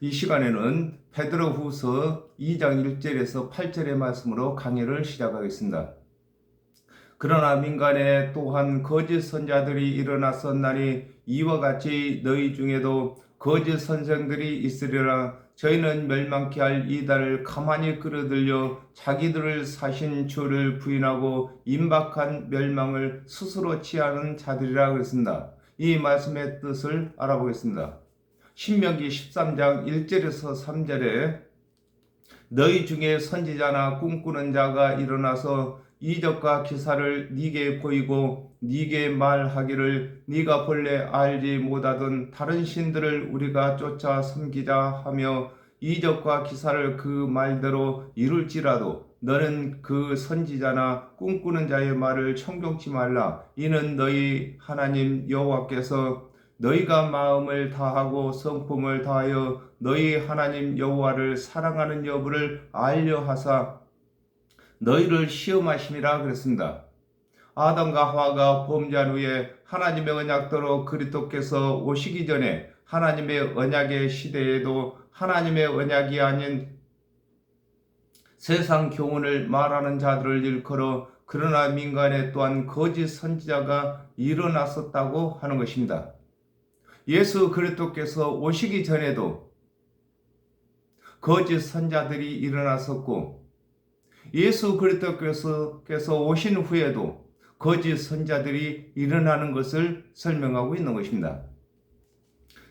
이 시간에는 베드로 후서 2장 1절에서 8절의 말씀으로 강의를 시작하겠습니다. 그러나 민간에 또한 거짓 선자들이 일어났었나니 이와 같이 너희 중에도 거짓 선생들이 있으리라 저희는 멸망케 할 이단을 가만히 끌어들여 자기들을 사신 주를 부인하고 임박한 멸망을 스스로 취하는 자들이라 그랬습니다. 이 말씀의 뜻을 알아보겠습니다. 신명기 13장 1절에서 3절에 너희 중에 선지자나 꿈꾸는 자가 일어나서 이적과 기사를 네게 보이고 네게 말하기를 네가 본래 알지 못하던 다른 신들을 우리가 쫓아 섬기자 하며 이적과 기사를 그 말대로 이룰지라도 너는 그 선지자나 꿈꾸는 자의 말을 청종치 말라. 이는 너희 하나님 여호와께서 너희가 마음을 다하고 성품을 다하여 너희 하나님 여호와를 사랑하는 여부를 알려 하사 너희를 시험하심이라 그랬습니다. 아담과 하와가 범죄한 후에 하나님의 언약대로 그리스도께서 오시기 전에 하나님의 언약의 시대에도 하나님의 언약이 아닌 세상 교훈을 말하는 자들을 일컬어 그러나 민간에 또한 거짓 선지자가 일어났었다고 하는 것입니다. 예수 그리스도께서 오시기 전에도 거짓 선자들이 일어났었고 예수 그리스도께서 오신 후에도 거짓 선자들이 일어나는 것을 설명하고 있는 것입니다.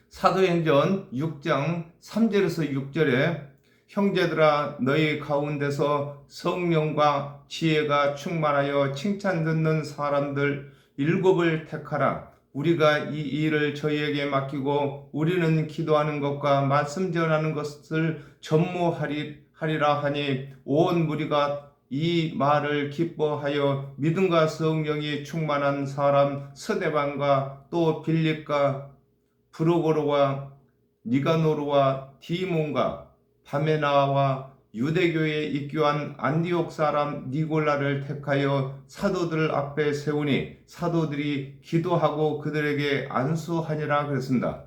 사도행전 6장 3절에서 6절에 형제들아 너희 가운데서 성령과 지혜가 충만하여 칭찬 듣는 사람들 일곱을 택하라. 우리가 이 일을 저희에게 맡기고 우리는 기도하는 것과 말씀 전하는 것을 전무하리라 하니 온 무리가 이 말을 기뻐하여 믿음과 성령이 충만한 사람 스데반과 또 빌립과 프로고로와 니가노르와 디몬과 바메나와 유대교에 입교한 안디옥 사람 니골라를 택하여 사도들 앞에 세우니 사도들이 기도하고 그들에게 안수하니라 그랬습니다.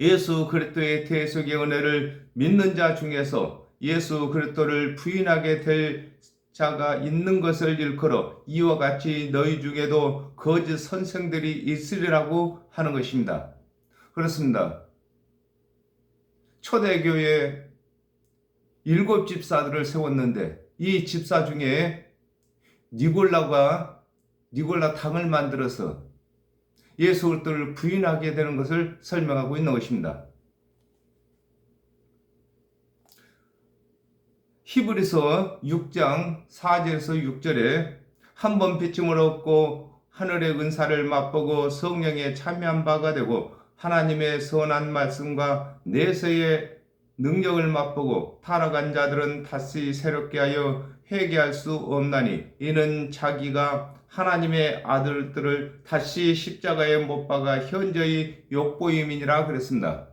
예수 그리스도의 대속의 은혜를 믿는 자 중에서 예수 그리스도를 부인하게 될 자가 있는 것을 일컬어 이와 같이 너희 중에도 거짓 선생들이 있으리라고 하는 것입니다. 그렇습니다. 초대교회 일곱 집사들을 세웠는데 이 집사 중에 니골라가 니골라 당을 만들어서 예수 그리스도를 부인하게 되는 것을 설명하고 있는 것입니다. 히브리서 6장 4절에서 6절에 한 번 비침을 얻고 하늘의 은사를 맛보고 성령에 참여한 바가 되고 하나님의 선한 말씀과 내세의 능력을 맛보고 타락한 자들은 다시 새롭게 하여 회개할 수 없나니 이는 자기가 하나님의 아들들을 다시 십자가에 못 박아 현저히 욕보임이니라 그랬습니다.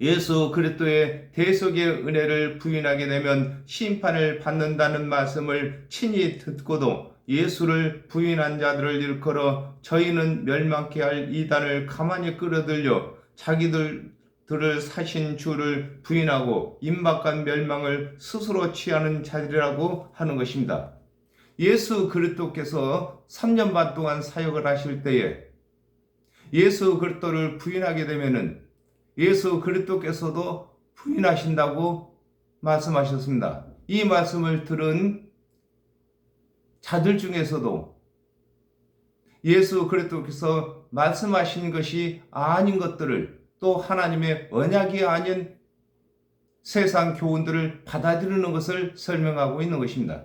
예수 그리스도의 대속의 은혜를 부인하게 되면 심판을 받는다는 말씀을 친히 듣고도 예수를 부인한 자들을 일컬어 저희는 멸망케 할 이단을 가만히 끌어들여 자기들 들을 사신 주를 부인하고 임박한 멸망을 스스로 취하는 자들이라고 하는 것입니다. 예수 그리스도께서 3년 반 동안 사역을 하실 때에 예수 그리스도를 부인하게 되면은 예수 그리스도께서도 부인하신다고 말씀하셨습니다. 이 말씀을 들은 자들 중에서도 예수 그리스도께서 말씀하신 것이 아닌 것들을 또 하나님의 언약이 아닌 세상 교훈들을 받아들이는 것을 설명하고 있는 것입니다.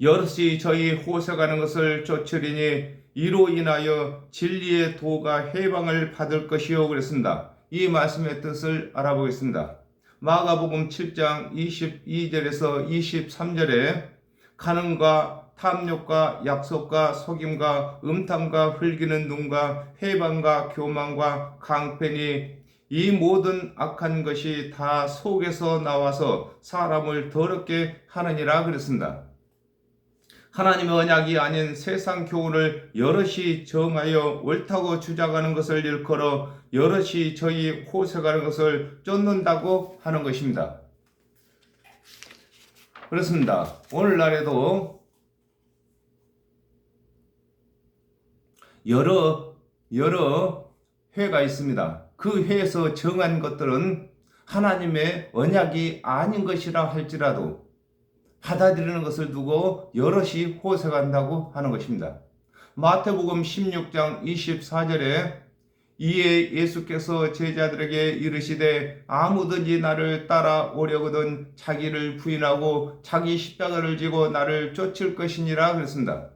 여럿이 저희 호세가는 것을 쫓으리니 이로 인하여 진리의 도가 해방을 받을 것이요 그랬습니다. 이 말씀의 뜻을 알아보겠습니다. 마가복음 7장 22절에서 23절에 가는과 탐욕과 약속과 속임과 음탕과 흘기는 눈과 해방과 교만과 강패니 이 모든 악한 것이 다 속에서 나와서 사람을 더럽게 하느니라 그랬습니다. 하나님의 언약이 아닌 세상 교훈을 여럿이 정하여 옳다고 주장하는 것을 일컬어 여럿이 저희 호색하는 것을 쫓는다고 하는 것입니다. 그렇습니다. 오늘날에도 여러 여러 회가 있습니다. 그 회에서 정한 것들은 하나님의 언약이 아닌 것이라 할지라도 받아들이는 것을 두고 여럿이 호색한다고 하는 것입니다. 마태복음 16장 24절에 이에 예수께서 제자들에게 이르시되 아무든지 나를 따라오려거든 자기를 부인하고 자기 십자가를 지고 나를 쫓을 것이니라 그랬습니다.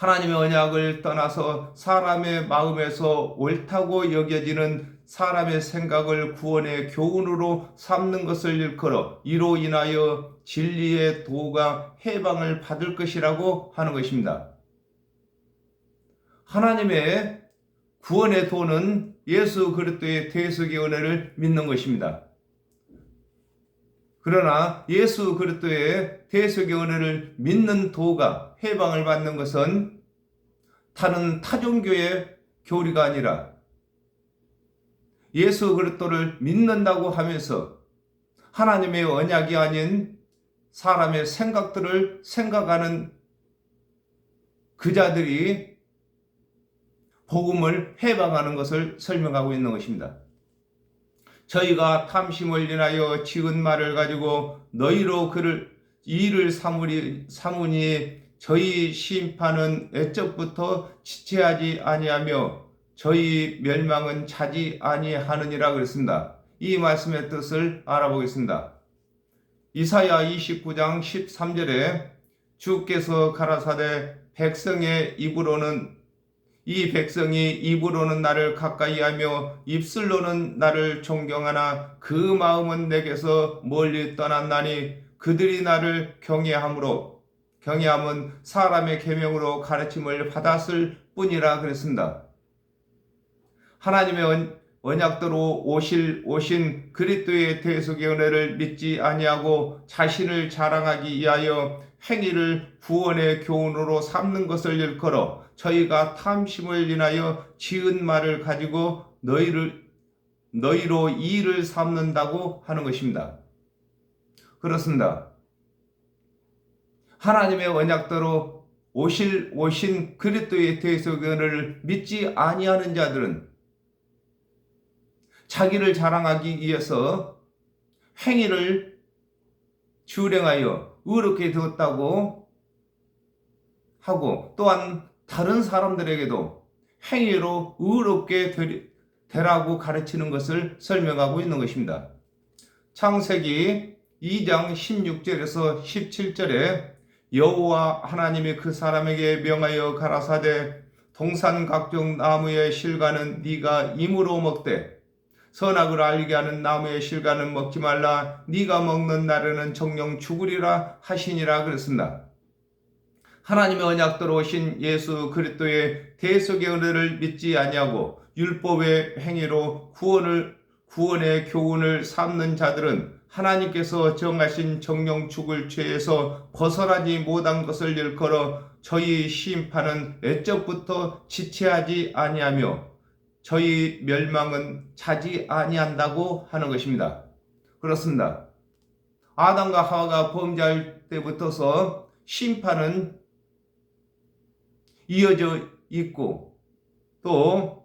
하나님의 언약을 떠나서 사람의 마음에서 옳다고 여겨지는 사람의 생각을 구원의 교훈으로 삼는 것을 일컬어 이로 인하여 진리의 도가 해방을 받을 것이라고 하는 것입니다. 하나님의 구원의 도는 예수 그리스도의 대속의 은혜를 믿는 것입니다. 그러나 예수 그리스도의 대속의 은혜를 믿는 도가 해방을 받는 것은 다른 타종교의 교리가 아니라 예수 그리스도를 믿는다고 하면서 하나님의 언약이 아닌 사람의 생각들을 생각하는 그 자들이 복음을 해방하는 것을 설명하고 있는 것입니다. 저희가 탐심을 인하여 지은 말을 가지고 너희로 그를 이를 삼으니 저희 심판은 애적부터 지체하지 아니하며 저희 멸망은 자지 아니하느니라 그랬습니다. 이 말씀의 뜻을 알아보겠습니다. 이사야 29장 13절에 주께서 가라사대 백성의 입으로는 이 백성이 입으로는 나를 가까이 하며 입술로는 나를 존경하나 그 마음은 내게서 멀리 떠났나니 그들이 나를 경외함으로 경외함은 사람의 계명으로 가르침을 받았을 뿐이라 그랬습니다. 하나님의 언약대로 오실 오신 그리스도의 대속의 은혜를 믿지 아니하고 자신을 자랑하기 위하여 행위를 구원의 교훈으로 삼는 것을 일컬어 저희가 탐심을 인하여 지은 말을 가지고 너희를 너희로 이를 삼는다고 하는 것입니다. 그렇습니다. 하나님의 언약대로 오실 오신 그리스도의 은혜를 믿지 아니하는 자들은 자기를 자랑하기 위해서 행위를 주령하여 의롭게 되었다고 하고 또한 다른 사람들에게도 행위로 의롭게 되라고 가르치는 것을 설명하고 있는 것입니다. 창세기 2장 16절에서 17절에 여호와 하나님이 그 사람에게 명하여 가라사대 동산 각종 나무의 실과는 네가 임으로 먹되 선악을 알게 하는 나무의 실과는 먹지 말라 네가 먹는 날에는 정령 죽으리라 하시니라 그랬습니다. 하나님의 언약대로 오신 예수 그리스도의 대속의 은혜를 믿지 아니하고 율법의 행위로 구원을 구원의 교훈을 삼는 자들은 하나님께서 정하신 정령 죽을 죄에서 벗어나지 못한 것을 일컬어 저희 심판은 애적부터 지체하지 아니하며 저희 멸망은 차지 아니한다고 하는 것입니다. 그렇습니다. 아담과 하와가 범죄할 때부터서 심판은 이어져 있고 또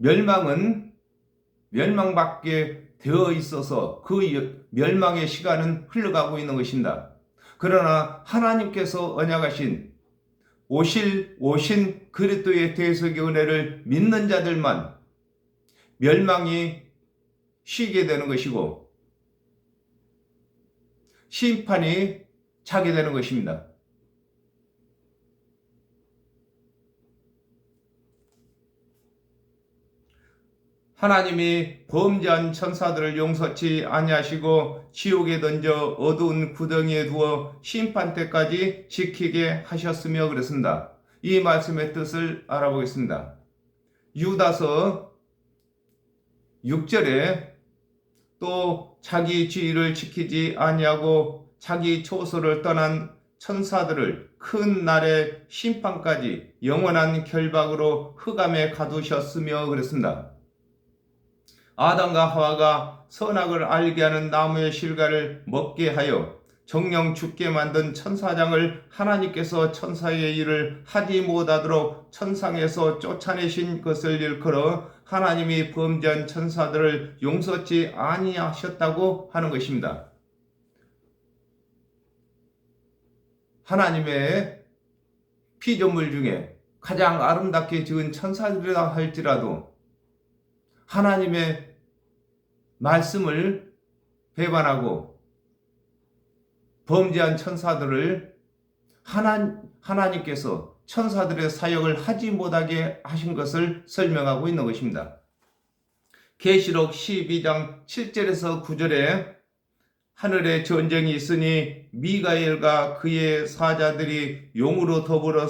멸망은 멸망밖에 되어 있어서 그 멸망의 시간은 흘러가고 있는 것입니다. 그러나 하나님께서 언약하신 오실 오신 그리스도의 대속의 은혜를 믿는 자들만 멸망이 쉬게 되는 것이고 심판이 차게 되는 것입니다. 하나님이 범죄한 천사들을 용서치 아니하시고 지옥에 던져 어두운 구덩이에 두어 심판 때까지 지키게 하셨으며 그랬습니다. 이 말씀의 뜻을 알아보겠습니다. 유다서 6절에 또 자기 지위를 지키지 아니하고 자기 초소를 떠난 천사들을 큰 날의 심판까지 영원한 결박으로 흑암에 가두셨으며 그랬습니다. 아담과 하와가 선악을 알게 하는 나무의 실과를 먹게 하여 정령 죽게 만든 천사장을 하나님께서 천사의 일을 하지 못하도록 천상에서 쫓아내신 것을 일컬어 하나님이 범죄한 천사들을 용서치 아니하셨다고 하는 것입니다. 하나님의 피조물 중에 가장 아름답게 지은 천사들이라 할지라도 하나님의 말씀을 배반하고 범죄한 천사들을 하나, 하나님께서 천사들의 사역을 하지 못하게 하신 것을 설명하고 있는 것입니다. 계시록 12장 7절에서 9절에 하늘에 전쟁이 있으니 미가엘과 그의 사자들이 용으로 더불어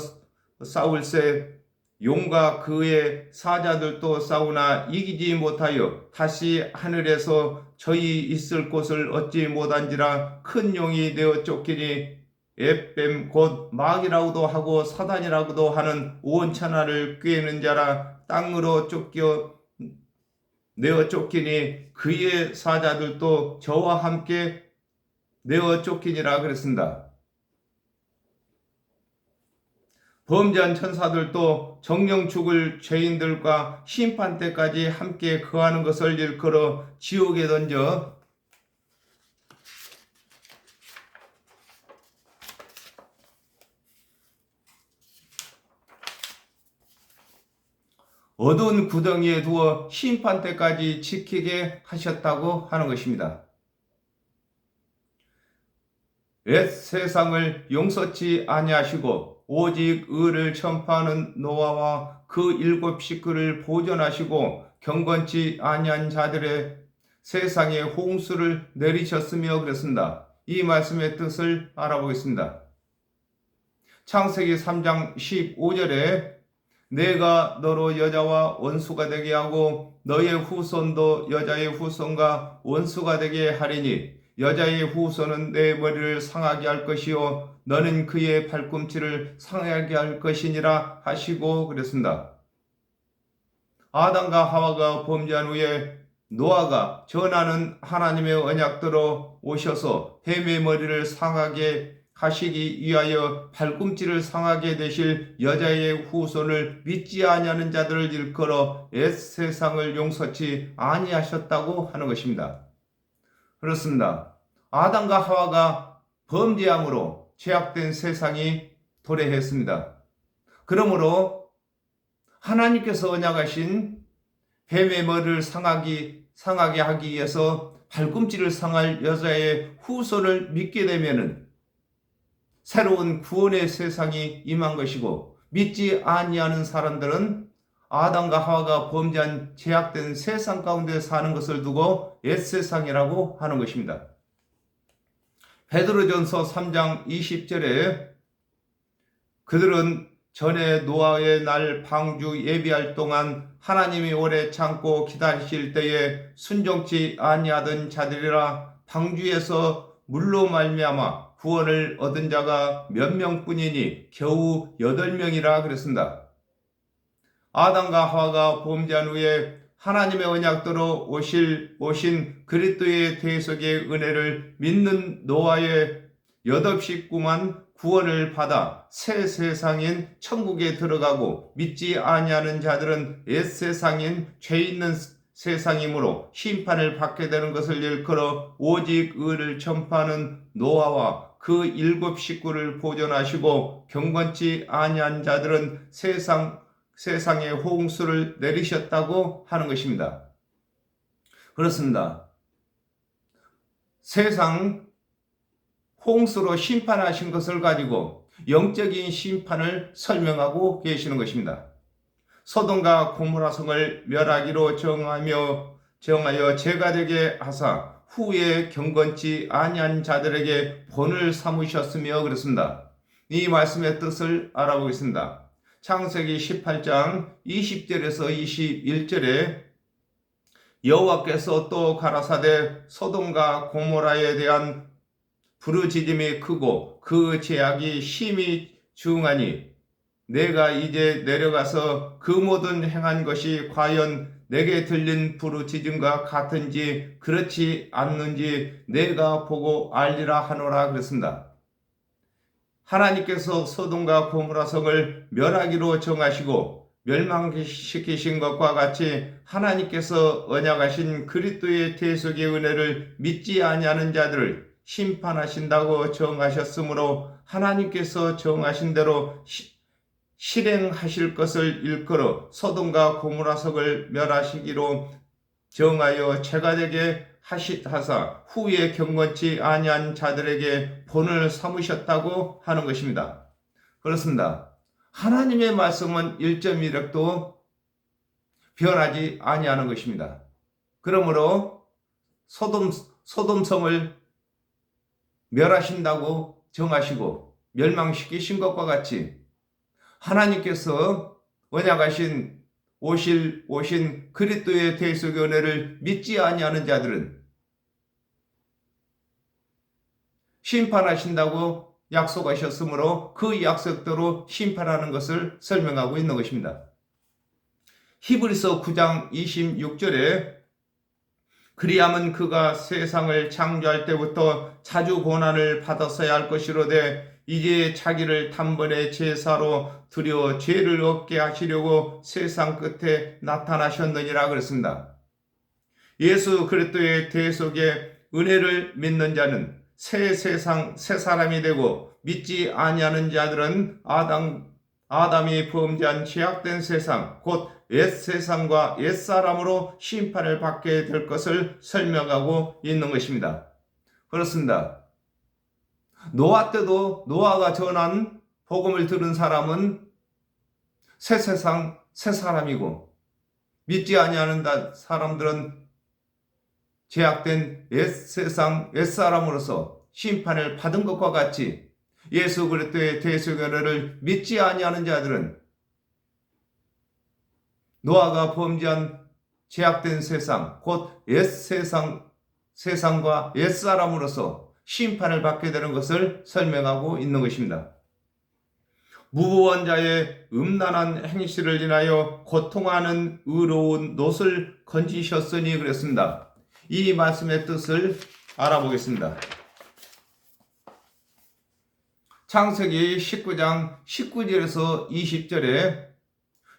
싸울세 용과 그의 사자들도 싸우나 이기지 못하여 다시 하늘에서 저희 있을 곳을 얻지 못한지라 큰 용이 되어 쫓기니 에뱀 곧 마귀라고도 하고 사단이라고도 하는 온 천하를 꿰는 자라 땅으로 쫓겨 내어 쫓기니 그의 사자들도 저와 함께 내어 쫓기니라 그랬습니다. 범죄한 천사들도 정령 죽을 죄인들과 심판 때까지 함께 거하는 것을 일컬어 지옥에 던져 어두운 구덩이에 두어 심판 때까지 지키게 하셨다고 하는 것입니다. 옛 세상을 용서치 아니하시고 오직 의를 전파하는 노아와 그 일곱 식구를 보존하시고 경건치 아니한 자들의 세상에 홍수를 내리셨으며 그랬습니다. 이 말씀의 뜻을 알아보겠습니다. 창세기 3장 15절에 내가 너로 여자와 원수가 되게 하고 너의 후손도 여자의 후손과 원수가 되게 하리니 여자의 후손은 내 머리를 상하게 할 것이요 너는 그의 발꿈치를 상하게 할 것이니라 하시고 그랬습니다. 아담과 하와가 범죄한 후에 노아가 전하는 하나님의 언약대로 오셔서 뱀의 머리를 상하게 하시기 위하여 발꿈치를 상하게 되실 여자의 후손을 믿지 아니하는 자들을 일컬어 옛 세상을 용서치 아니하셨다고 하는 것입니다. 그렇습니다. 아담과 하와가 범죄함으로 죄악된 세상이 도래했습니다. 그러므로 하나님께서 언약하신 머리를 상하기, 상하게 하기 위해서 발꿈치를 상할 여자의 후손을 믿게 되면은 새로운 구원의 세상이 임한 것이고 믿지 아니하는 사람들은 아담과 하와가 범죄한 제약된 세상 가운데 사는 것을 두고 옛 세상이라고 하는 것입니다. 베드로전서 3장 20절에 그들은 전에 노아의 날 방주 예비할 동안 하나님이 오래 참고 기다리실 때에 순종치 아니하던 자들이라 방주에서 물로 말미암아 구원을 얻은 자가 몇 명뿐이니 겨우 여덟 명이라 그랬습니다. 아담과 하와가 범죄한 후에 하나님의 언약대로 오실 오신 그리스도의 대속의 은혜를 믿는 노아의 여덟 식구만 구원을 받아 새 세상인 천국에 들어가고 믿지 아니하는 자들은 옛 세상인 죄 있는 세상이므로 심판을 받게 되는 것을 일컬어 오직 의를 전파하는 노아와 그 일곱 식구를 보존하시고 경건치 아니한 자들은 세상 세상에 홍수를 내리셨다고 하는 것입니다. 그렇습니다. 세상 홍수로 심판하신 것을 가지고 영적인 심판을 설명하고 계시는 것입니다. 소돔과 고모라 성을 멸하기로 정하며 정하여 죄가 되게 하사 후에 경건치 아니한 자들에게 본을 삼으셨으며 그렇습니다. 이 말씀의 뜻을 알아보겠습니다. 창세기 18장 20절에서 21절에 여호와께서 또 가라사대 소돔과 고모라에 대한 부르짖음이 크고 그 제약이 심히 중하니 내가 이제 내려가서 그 모든 행한 것이 과연 내게 들린 부르짖음과 같은지 그렇지 않는지 내가 보고 알리라 하노라 그랬습니다. 하나님께서 소돔과 고모라 성을 멸하기로 정하시고 멸망시키신 것과 같이 하나님께서 언약하신 그리스도의 대속의 은혜를 믿지 아니하는 자들을 심판하신다고 정하셨으므로 하나님께서 정하신 대로 시, 실행하실 것을 일컬어 소돔과 고모라 성을 멸하시기로 정하여 죄가 되게 하시하사 후에 경건치 아니한 자들에게 본을 삼으셨다고 하는 것입니다. 그렇습니다. 하나님의 말씀은 1.1획도 변하지 아니하는 것입니다. 그러므로 소돔 소돔성을 멸하신다고 정하시고 멸망시키신 것과 같이 하나님께서 언약하신 오실 오신 그리스도의 대속의 은혜를 믿지 아니하는 자들은 심판하신다고 약속하셨으므로 그 약속대로 심판하는 것을 설명하고 있는 것입니다. 히브리서 9장 26절에 그리함은 그가 세상을 창조할 때부터 자주 고난을 받았어야 할 것이로되 이제 자기를 단번에 제사로 드려 죄를 없게 하시려고 세상 끝에 나타나셨느니라 그랬습니다. 예수 그리스도의 대속에 은혜를 믿는 자는 새 세상 새 사람이 되고 믿지 아니하는 자들은 아담 아담이 범죄한 죄악된 세상 곧 옛 세상과 옛 사람으로 심판을 받게 될 것을 설명하고 있는 것입니다. 그렇습니다. 노아 때도 노아가 전한 복음을 들은 사람은 새 세상 새 사람이고 믿지 아니하는 사람들은 제약된 옛 세상 옛 사람으로서 심판을 받은 것과 같이 예수 그리스도의 대속연회를 믿지 아니하는 자들은 노아가 범죄한 제약된 세상 곧 옛 세상 세상과 옛 사람으로서 심판을 받게 되는 것을 설명하고 있는 것입니다. 무부원자의 음란한 행실을 인하여 고통하는 의로운 놋을 건지셨으니 그랬습니다. 이 말씀의 뜻을 알아보겠습니다. 창세기 19장 19절에서 20절에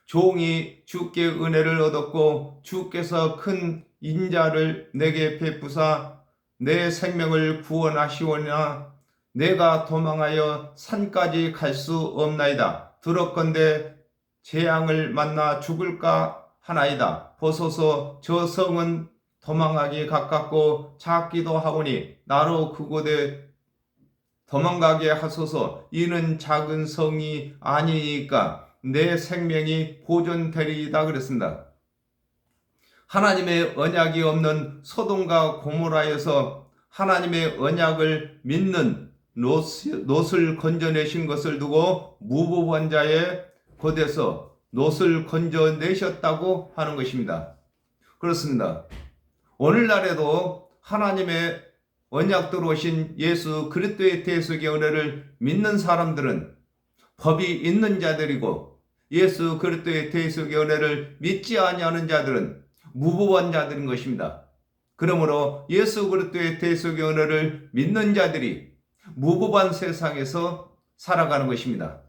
종이 주께 은혜를 얻었고 주께서 큰 인자를 내게 베푸사 내 생명을 구원하시오나 내가 도망하여 산까지 갈 수 없나이다. 들었건대 재앙을 만나 죽을까 하나이다. 보소서 저 성은 도망하기 가깝고 작기도 하오니 나로 그곳에 도망가게 하소서 이는 작은 성이 아니니까 내 생명이 보존되리이다 그랬습니다. 하나님의 언약이 없는 소돔과 고모라에서 하나님의 언약을 믿는 놋을 건져내신 것을 두고 무보원자의 곳에서 놋을 건져내셨다고 하는 것입니다. 그렇습니다. 오늘날에도 하나님의 언약대로 오신 예수 그리스도의 대속의 은혜를 믿는 사람들은 법이 있는 자들이고 예수 그리스도의 대속의 은혜를 믿지 아니하는 자들은 무보한 자들인 것입니다. 그러므로 예수 그리스도의 대속의 은혜를 믿는 자들이 무법한 세상에서 살아가는 것입니다.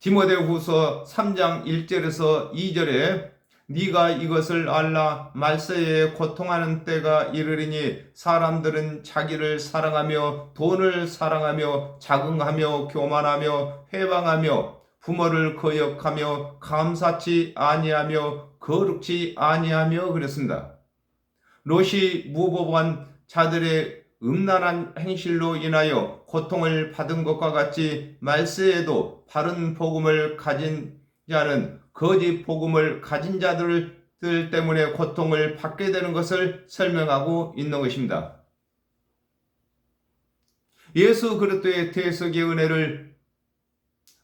디모데후서 3장 1절에서 2절에 네가 이것을 알라 말세에 고통하는 때가 이르리니 사람들은 자기를 사랑하며 돈을 사랑하며 자긍하며 교만하며 해방하며 부모를 거역하며 감사치 아니하며 거룩지 아니하며 그랬습니다. 롯이 무법한 자들의 음란한 행실로 인하여 고통을 받은 것과 같이 말세에도 바른 복음을 가진 자는 거짓 복음을 가진 자들 때문에 고통을 받게 되는 것을 설명하고 있는 것입니다. 예수 그리스도의 대속의 은혜를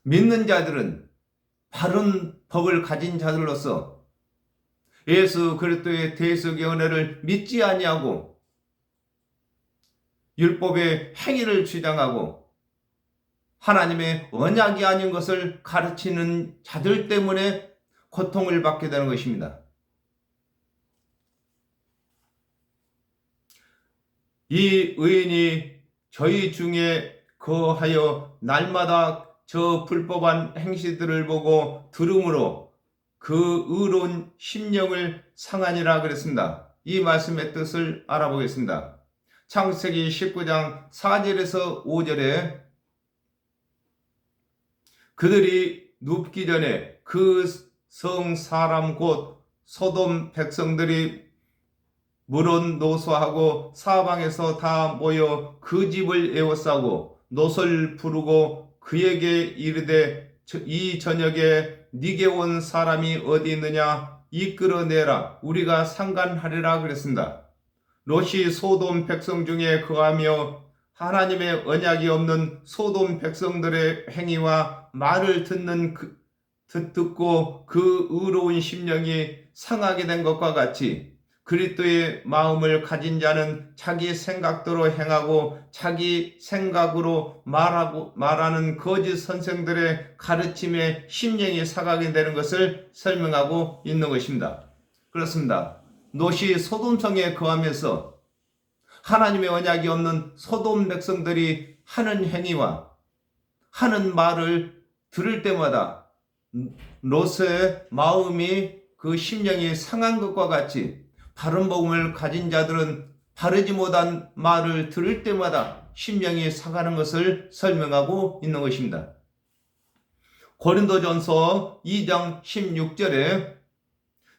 믿는 자들은 바른 법을 가진 자들로서 예수 그리스도의 대속의 은혜를 믿지 아니하고 율법의 행위를 주장하고 하나님의 언약이 아닌 것을 가르치는 자들 때문에 고통을 받게 되는 것입니다. 이 의인이 저희 중에 거하여 날마다 저 불법한 행시들을 보고 들음으로 그 의로운 심령을 상하니라 그랬습니다. 이 말씀의 뜻을 알아보겠습니다. 창세기 19장 4절에서 5절에 그들이 눕기 전에 그 성 사람 곧 소돔 백성들이 물은 노소하고 사방에서 다 모여 그 집을 에워싸고 노설 부르고 그에게 이르되 이 저녁에 네게 온 사람이 어디 있느냐 이끌어내라 우리가 상관하리라 그랬습니다. 롯이 소돔 백성 중에 거하며 하나님의 언약이 없는 소돔 백성들의 행위와 말을 듣는 그, 듣고 그 의로운 심령이 상하게 된 것과 같이 그리스도의 마음을 가진 자는 자기 생각대로 행하고 자기 생각으로 말하고 말하는 거짓 선생들의 가르침에 심령이 사가게 되는 것을 설명하고 있는 것입니다. 그렇습니다. 노시 소돔성에 거하면서 하나님의 언약이 없는 소돔 백성들이 하는 행위와 하는 말을 들을 때마다 롯의 마음이 그 심령이 상한 것과 같이 바른 복음을 가진 자들은 바르지 못한 말을 들을 때마다 심령이 상하는 것을 설명하고 있는 것입니다. 고린도전서 2장 16절에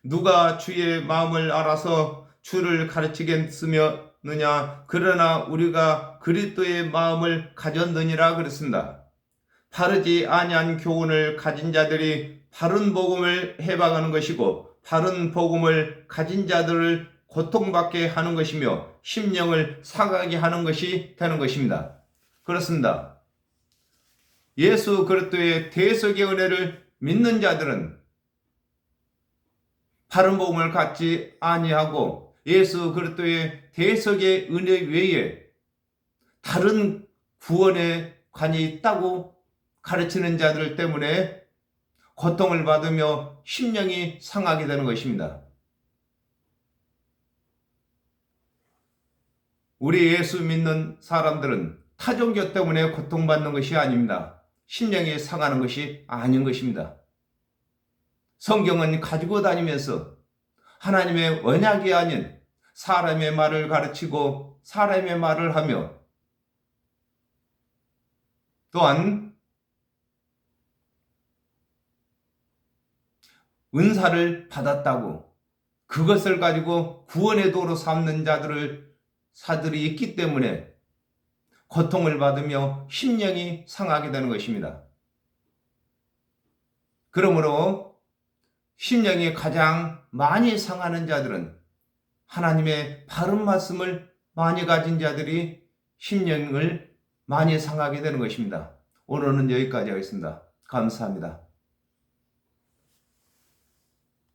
누가 주의 마음을 알아서 주를 가르치겠으며느냐 그러나 우리가 그리스도의 마음을 가졌느니라 그랬습니다. 바르지 아니한 교훈을 가진 자들이 바른 복음을 해방하는 것이고 바른 복음을 가진 자들을 고통받게 하는 것이며 심령을 상하게 하는 것이 되는 것입니다. 그렇습니다. 예수 그리스도의 대속의 은혜를 믿는 자들은 바른 복음을 갖지 아니하고 예수 그리스도의 대속의 은혜 외에 다른 구원의 관이 있다고 가르치는 자들 때문에 고통을 받으며 심령이 상하게 되는 것입니다. 우리 예수 믿는 사람들은 타종교 때문에 고통받는 것이 아닙니다. 심령이 상하는 것이 아닌 것입니다. 성경은 가지고 다니면서 하나님의 언약이 아닌 사람의 말을 가르치고 사람의 말을 하며 또한 은사를 받았다고 그것을 가지고 구원의 도로 삼는 자들을 사들이 있기 때문에 고통을 받으며 심령이 상하게 되는 것입니다. 그러므로 심령이 가장 많이 상하는 자들은 하나님의 바른 말씀을 많이 가진 자들이 심령을 많이 상하게 되는 것입니다. 오늘은 여기까지 하겠습니다. 감사합니다.